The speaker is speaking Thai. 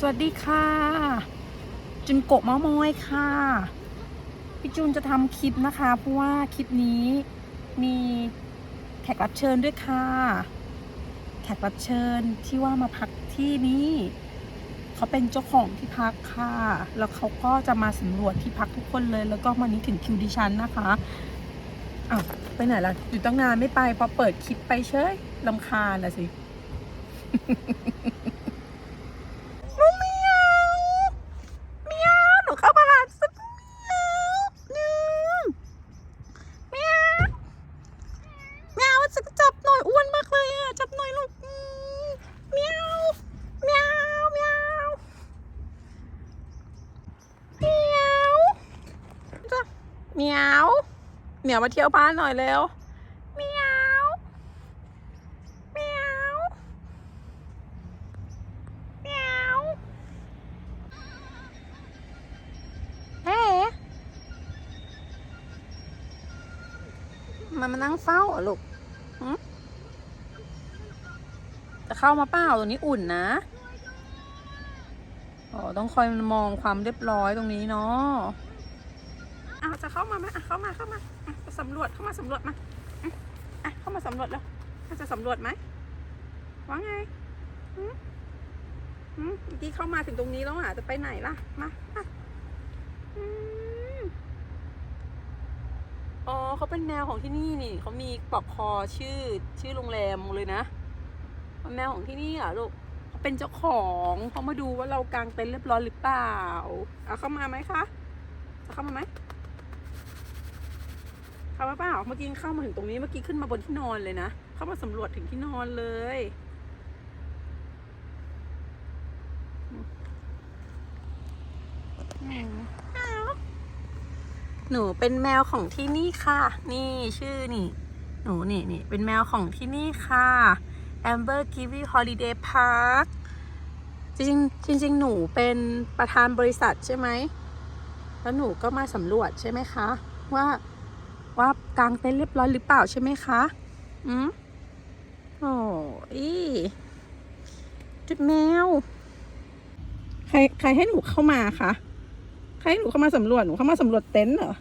สวัสดีค่ะ จุนโกะมามอยค่ะ พี่จูนจะทำคลิปนะคะเพราะว่าคลิปนี้มีแขกรับเชิญด้วยค่ะ แขกรับเชิญที่ว่ามาพักที่นี่เขาเป็นเจ้าของที่พักค่ะ แล้วเขาก็จะมาสำรวจที่พักทุกคนเลย แล้วก็มานี้ถึงคิวดิฉันนะคะอ้าวไปไหนล่ะอยู่ตั้งนานไม่ไปพอเปิดคลิปไปเชยลำคาญนะสิ หนูเมียวเมียวหนูเข้ามาหาสักเมียวหนึ่งเมียวเมียวจะจับหน่อยอ้วนมากเลยอะ จับหน่อยลูกอืมเมียวเมียวเมียวเมียวจะ เหมียวเหมียวมาเที่ยวบ้านหน่อยเร็วเมียวเมียวเมียวเฮ้มันมานั่งเฝ้าเหรอลูกหึจะเข้ามาเปล่าตรงนี้อุ่นนะอ๋อต้องคอยมองความเรียบร้อยตรงนี้เนาะ อ้าจะเข้ามาไหมอะเข้ามาเข้ามาอะจะสำรวจเข้ามาสำรวจมาอะเข้ามาสำรวจแล้วจะสำรวจไหมว่าไงหึหึเมื่อกี้เข้ามาถึงตรงนี้แล้วอะจะไปไหนล่ะมามาอืมอ๋อเขาเป็นแมวของที่นี่นี่เขามีปลอกคอชื่อชื่อโรงแรมเลยนะเป็นแมวของที่นี่เหรอะลูกเขาเป็นเจ้าของเขามาดูว่าเรากางเต็นท์เรียบร้อยหรือเปล่าเอาเข้ามาไหมคะจะเข้ามาไหม เขามาเปล่าเมื่อกี้เข้ามาถึงตรงนี้เมื่อกี้ขึ้นมาบนที่นอนเลยนะเข้ามาสำรวจถึงที่นอนเลยหนูเป็นแมวของที่นี่ค่ะ นี่ชื่อนี่ หนูนี่นี่เป็นแมวของที่นี่ค่ะ Amber Kiwi Holiday Park จริงจริงหนูเป็นประธานบริษัทใช่ไหม แล้วหนูก็มาสำรวจใช่ไหมคะ ว่า ว่ากางเต็นท์เรียบร้อยหรือเปล่าใช่ไหมคะอืมโอ้ยจุดแมว ใครใครให้หนูเข้ามาคะ ใครให้หนูเข้ามาสำรวจ หนูเข้ามาสำรวจเต็นท์เหรอ